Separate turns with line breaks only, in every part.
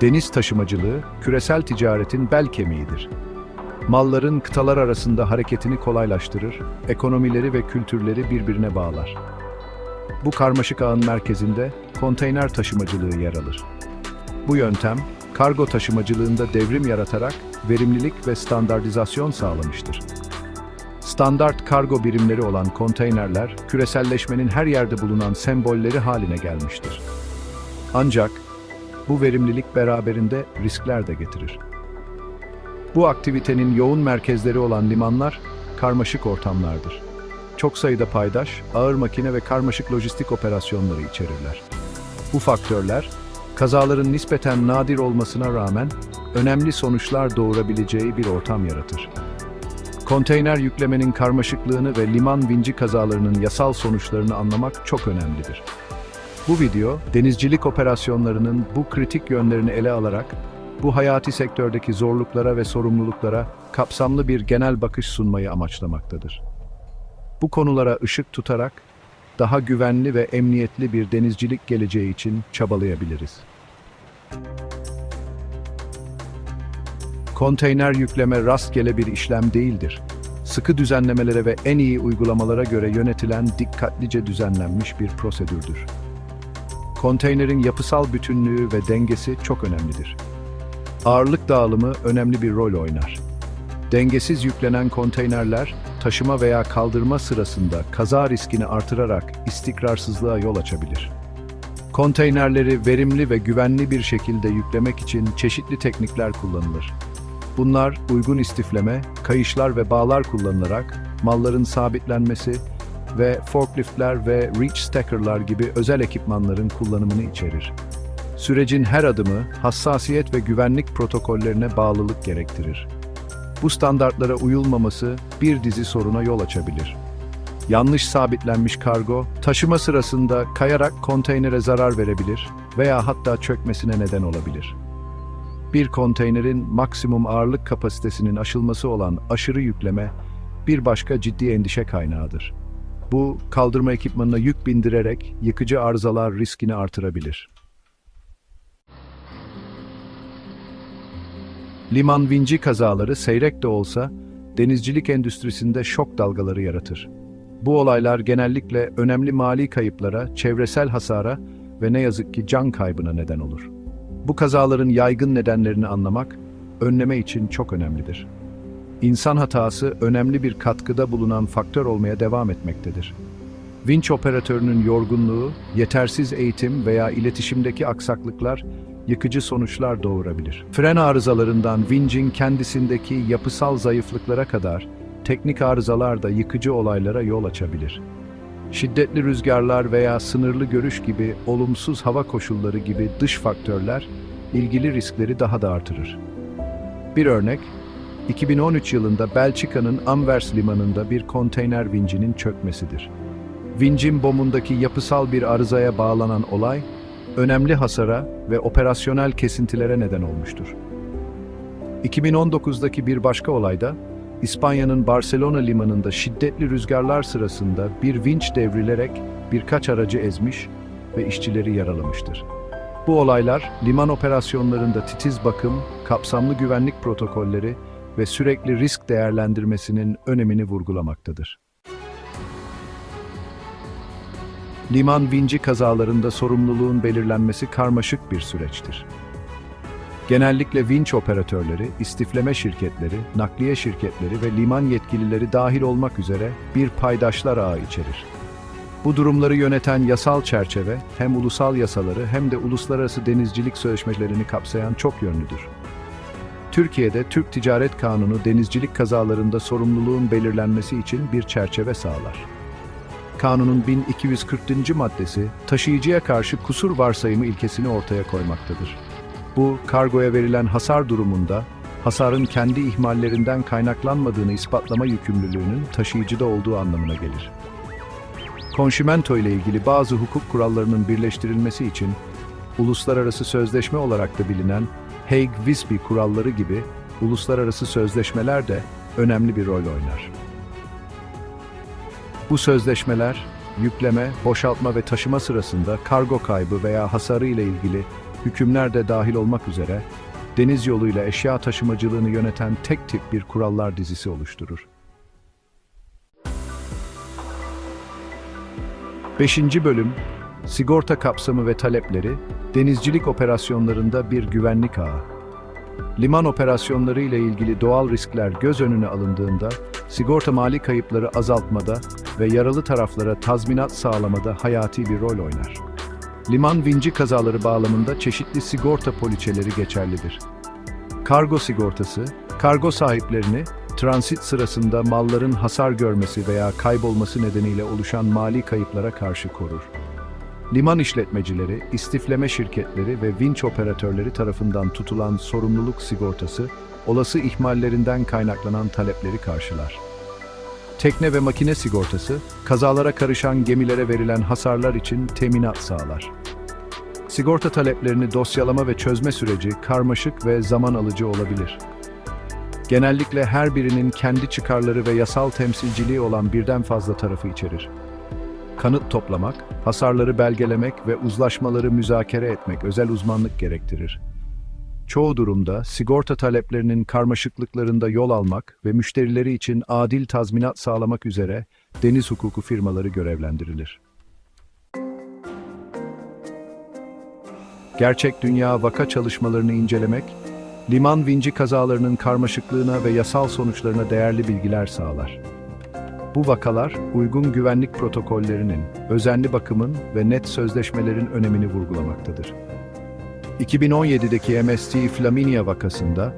Deniz taşımacılığı, küresel ticaretin bel kemiğidir. Malların kıtalar arasında hareketini kolaylaştırır, ekonomileri ve kültürleri birbirine bağlar. Bu karmaşık ağın merkezinde konteyner taşımacılığı yer alır. Bu yöntem, kargo taşımacılığında devrim yaratarak verimlilik ve standartizasyon sağlamıştır. Standart kargo birimleri olan konteynerler, küreselleşmenin her yerde bulunan sembolleri haline gelmiştir. Ancak bu verimlilik beraberinde riskler de getirir. Bu aktivitenin yoğun merkezleri olan limanlar karmaşık ortamlardır. Çok sayıda paydaş, ağır makine ve karmaşık lojistik operasyonları içerirler. Bu faktörler, kazaların nispeten nadir olmasına rağmen önemli sonuçlar doğurabileceği bir ortam yaratır. Konteyner yüklemenin karmaşıklığını ve liman vinci kazalarının yasal sonuçlarını anlamak çok önemlidir. Bu video, denizcilik operasyonlarının bu kritik yönlerini ele alarak, bu hayati sektördeki zorluklara ve sorumluluklara kapsamlı bir genel bakış sunmayı amaçlamaktadır. Bu konulara ışık tutarak, daha güvenli ve emniyetli bir denizcilik geleceği için çabalayabiliriz. Konteyner yükleme rastgele bir işlem değildir. Sıkı düzenlemelere ve en iyi uygulamalara göre yönetilen dikkatlice düzenlenmiş bir prosedürdür. Konteynerin yapısal bütünlüğü ve dengesi çok önemlidir. Ağırlık dağılımı önemli bir rol oynar. Dengesiz yüklenen konteynerler, taşıma veya kaldırma sırasında kaza riskini artırarak istikrarsızlığa yol açabilir. Konteynerleri verimli ve güvenli bir şekilde yüklemek için çeşitli teknikler kullanılır. Bunlar uygun istifleme, kayışlar ve bağlar kullanılarak malların sabitlenmesi ve forkliftler ve reach stacker'lar gibi özel ekipmanların kullanımını içerir. Sürecin her adımı hassasiyet ve güvenlik protokollerine bağlılık gerektirir. Bu standartlara uyulmaması bir dizi soruna yol açabilir. Yanlış sabitlenmiş kargo, taşıma sırasında kayarak konteynere zarar verebilir veya hatta çökmesine neden olabilir. Bir konteynerin maksimum ağırlık kapasitesinin aşılması olan aşırı yükleme bir başka ciddi endişe kaynağıdır. Bu, kaldırma ekipmanına yük bindirerek yıkıcı arızalar riskini artırabilir. Liman vinci kazaları seyrek de olsa denizcilik endüstrisinde şok dalgaları yaratır. Bu olaylar genellikle önemli mali kayıplara, çevresel hasara ve ne yazık ki can kaybına neden olur. Bu kazaların yaygın nedenlerini anlamak, önleme için çok önemlidir. İnsan hatası önemli bir katkıda bulunan faktör olmaya devam etmektedir. Vinç operatörünün yorgunluğu, yetersiz eğitim veya iletişimdeki aksaklıklar yıkıcı sonuçlar doğurabilir. Fren arızalarından vincin kendisindeki yapısal zayıflıklara kadar teknik arızalar da yıkıcı olaylara yol açabilir. Şiddetli rüzgarlar veya sınırlı görüş gibi olumsuz hava koşulları gibi dış faktörler ilgili riskleri daha da artırır. Bir örnek, 2013 yılında Belçika'nın Anvers limanında bir konteyner vincinin çökmesidir. Vincin bomundaki yapısal bir arızaya bağlanan olay, önemli hasara ve operasyonel kesintilere neden olmuştur. 2019'daki bir başka olayda, İspanya'nın Barcelona limanında şiddetli rüzgarlar sırasında bir vinç devrilerek birkaç aracı ezmiş ve işçileri yaralamıştır. Bu olaylar, liman operasyonlarında titiz bakım, kapsamlı güvenlik protokolleri ve sürekli risk değerlendirmesinin önemini vurgulamaktadır. Liman vinci kazalarında sorumluluğun belirlenmesi karmaşık bir süreçtir. Genellikle vinç operatörleri, istifleme şirketleri, nakliye şirketleri ve liman yetkilileri dahil olmak üzere bir paydaşlar ağı içerir. Bu durumları yöneten yasal çerçeve hem ulusal yasaları hem de uluslararası denizcilik sözleşmelerini kapsayan çok yönlüdür. Türkiye'de Türk Ticaret Kanunu denizcilik kazalarında sorumluluğun belirlenmesi için bir çerçeve sağlar. Kanunun 1240. maddesi taşıyıcıya karşı kusur varsayımı ilkesini ortaya koymaktadır. Bu, kargoya verilen hasar durumunda hasarın kendi ihmallerinden kaynaklanmadığını ispatlama yükümlülüğünün taşıyıcıda olduğu anlamına gelir. Konşimento ile ilgili bazı hukuk kurallarının birleştirilmesi için uluslararası sözleşme olarak da bilinen Hague-Visby kuralları gibi uluslararası sözleşmeler de önemli bir rol oynar. Bu sözleşmeler, yükleme, boşaltma ve taşıma sırasında kargo kaybı veya hasarı ile ilgili hükümler de dahil olmak üzere deniz yoluyla eşya taşımacılığını yöneten tek tip bir kurallar dizisi oluşturur. 5. Bölüm Sigorta kapsamı ve talepleri denizcilik operasyonlarında bir güvenlik ağı. Liman operasyonları ile ilgili doğal riskler göz önüne alındığında sigorta mali kayıpları azaltmada ve yaralı taraflara tazminat sağlamada hayati bir rol oynar. Liman vinci kazaları bağlamında çeşitli sigorta poliçeleri geçerlidir. Kargo sigortası, kargo sahiplerini transit sırasında malların hasar görmesi veya kaybolması nedeniyle oluşan mali kayıplara karşı korur. Liman işletmecileri, istifleme şirketleri ve vinç operatörleri tarafından tutulan sorumluluk sigortası, olası ihmallerinden kaynaklanan talepleri karşılar. Tekne ve makine sigortası, kazalara karışan gemilere verilen hasarlar için teminat sağlar. Sigorta taleplerini dosyalama ve çözme süreci karmaşık ve zaman alıcı olabilir. Genellikle her birinin kendi çıkarları ve yasal temsilciliği olan birden fazla tarafı içerir. Kanıt toplamak, hasarları belgelemek ve uzlaşmaları müzakere etmek özel uzmanlık gerektirir. Çoğu durumda sigorta taleplerinin karmaşıklıklarında yol almak ve müşterileri için adil tazminat sağlamak üzere deniz hukuku firmaları görevlendirilir. Gerçek dünya vaka çalışmalarını incelemek, liman vinci kazalarının karmaşıklığına ve yasal sonuçlarına değerli bilgiler sağlar. Bu vakalar, uygun güvenlik protokollerinin, özenli bakımın ve net sözleşmelerin önemini vurgulamaktadır. 2017'deki MST Flaminia vakasında,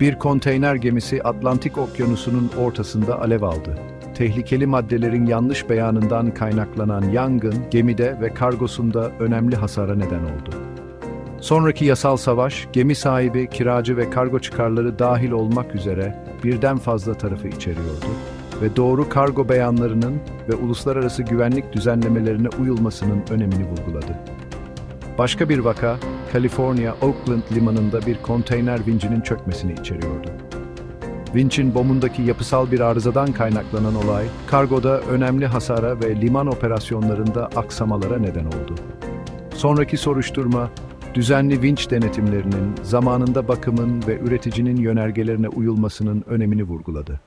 bir konteyner gemisi Atlantik Okyanusu'nun ortasında alev aldı. Tehlikeli maddelerin yanlış beyanından kaynaklanan yangın, gemide ve kargosunda önemli hasara neden oldu. Sonraki yasal savaş, gemi sahibi, kiracı ve kargo çıkarları dahil olmak üzere birden fazla tarafı içeriyordu ve doğru kargo beyanlarının ve uluslararası güvenlik düzenlemelerine uyulmasının önemini vurguladı. Başka bir vaka, Kaliforniya Oakland limanında bir konteyner vincinin çökmesini içeriyordu. Vinçin bomundaki yapısal bir arızadan kaynaklanan olay, kargoda önemli hasara ve liman operasyonlarında aksamalara neden oldu. Sonraki soruşturma, düzenli vinç denetimlerinin, zamanında bakımın ve üreticinin yönergelerine uyulmasının önemini vurguladı.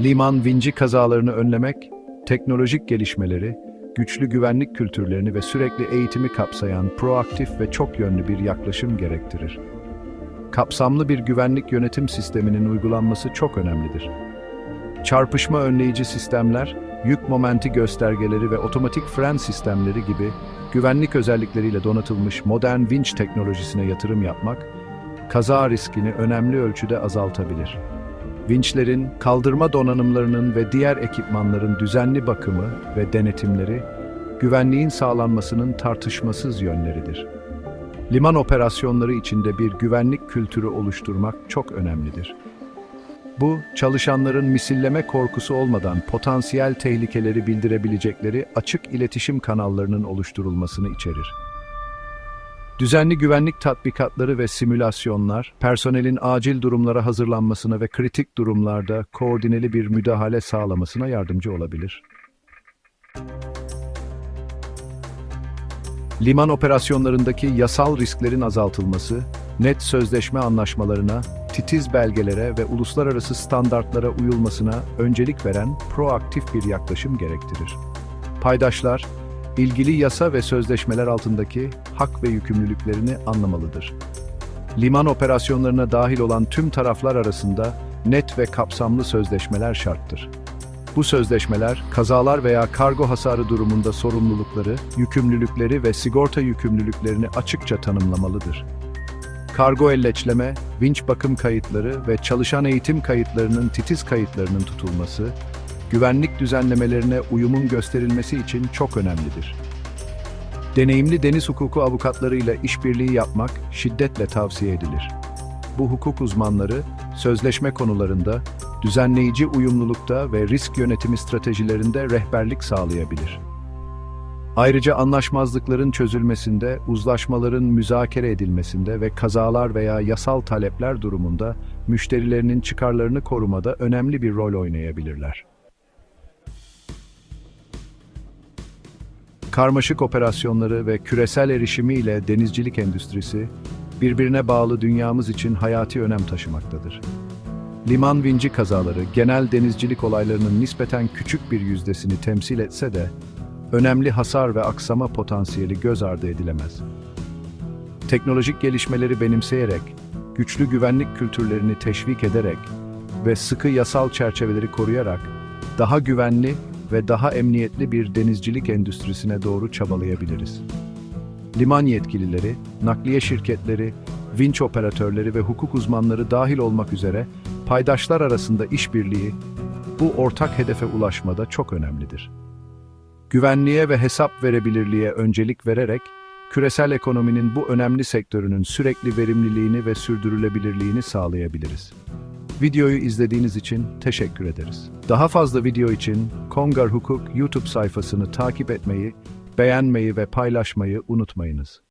Liman vinci kazalarını önlemek, teknolojik gelişmeleri, güçlü güvenlik kültürlerini ve sürekli eğitimi kapsayan proaktif ve çok yönlü bir yaklaşım gerektirir. Kapsamlı bir güvenlik yönetim sisteminin uygulanması çok önemlidir. Çarpışma önleyici sistemler, yük momenti göstergeleri ve otomatik fren sistemleri gibi güvenlik özellikleriyle donatılmış modern vinç teknolojisine yatırım yapmak, kaza riskini önemli ölçüde azaltabilir. Vinçlerin, kaldırma donanımlarının ve diğer ekipmanların düzenli bakımı ve denetimleri, güvenliğin sağlanmasının tartışmasız yönleridir. Liman operasyonları içinde bir güvenlik kültürü oluşturmak çok önemlidir. Bu, çalışanların misilleme korkusu olmadan potansiyel tehlikeleri bildirebilecekleri açık iletişim kanallarının oluşturulmasını içerir. Düzenli güvenlik tatbikatları ve simülasyonlar, personelin acil durumlara hazırlanmasına ve kritik durumlarda koordineli bir müdahale sağlamasına yardımcı olabilir. Liman operasyonlarındaki yasal risklerin azaltılması, net sözleşme anlaşmalarına, titiz belgelere ve uluslararası standartlara uyulmasına öncelik veren proaktif bir yaklaşım gerektirir. Paydaşlar, ilgili yasa ve sözleşmeler altındaki hak ve yükümlülüklerini anlamalıdır. Liman operasyonlarına dahil olan tüm taraflar arasında net ve kapsamlı sözleşmeler şarttır. Bu sözleşmeler, kazalar veya kargo hasarı durumunda sorumlulukları, yükümlülükleri ve sigorta yükümlülüklerini açıkça tanımlamalıdır. Kargo elleçleme, vinç bakım kayıtları ve çalışan eğitim kayıtlarının titiz kayıtlarının tutulması, güvenlik düzenlemelerine uyumun gösterilmesi için çok önemlidir. Deneyimli deniz hukuku avukatlarıyla işbirliği yapmak şiddetle tavsiye edilir. Bu hukuk uzmanları, sözleşme konularında, düzenleyici uyumlulukta ve risk yönetimi stratejilerinde rehberlik sağlayabilir. Ayrıca anlaşmazlıkların çözülmesinde, uzlaşmaların müzakere edilmesinde ve kazalar veya yasal talepler durumunda müşterilerinin çıkarlarını korumada önemli bir rol oynayabilirler. Karmaşık operasyonları ve küresel erişimi ile denizcilik endüstrisi, birbirine bağlı dünyamız için hayati önem taşımaktadır. Liman vinci kazaları genel denizcilik olaylarının nispeten küçük bir yüzdesini temsil etse de, önemli hasar ve aksama potansiyeli göz ardı edilemez. Teknolojik gelişmeleri benimseyerek, güçlü güvenlik kültürlerini teşvik ederek ve sıkı yasal çerçeveleri koruyarak daha güvenli ve daha emniyetli bir denizcilik endüstrisine doğru çabalayabiliriz. Liman yetkilileri, nakliye şirketleri, vinç operatörleri ve hukuk uzmanları dahil olmak üzere paydaşlar arasında işbirliği bu ortak hedefe ulaşmada çok önemlidir. Güvenliğe ve hesap verebilirliğe öncelik vererek küresel ekonominin bu önemli sektörünün sürekli verimliliğini ve sürdürülebilirliğini sağlayabiliriz. Videoyu izlediğiniz için teşekkür ederiz. Daha fazla video için Kongar Hukuk YouTube sayfasını takip etmeyi, beğenmeyi ve paylaşmayı unutmayınız.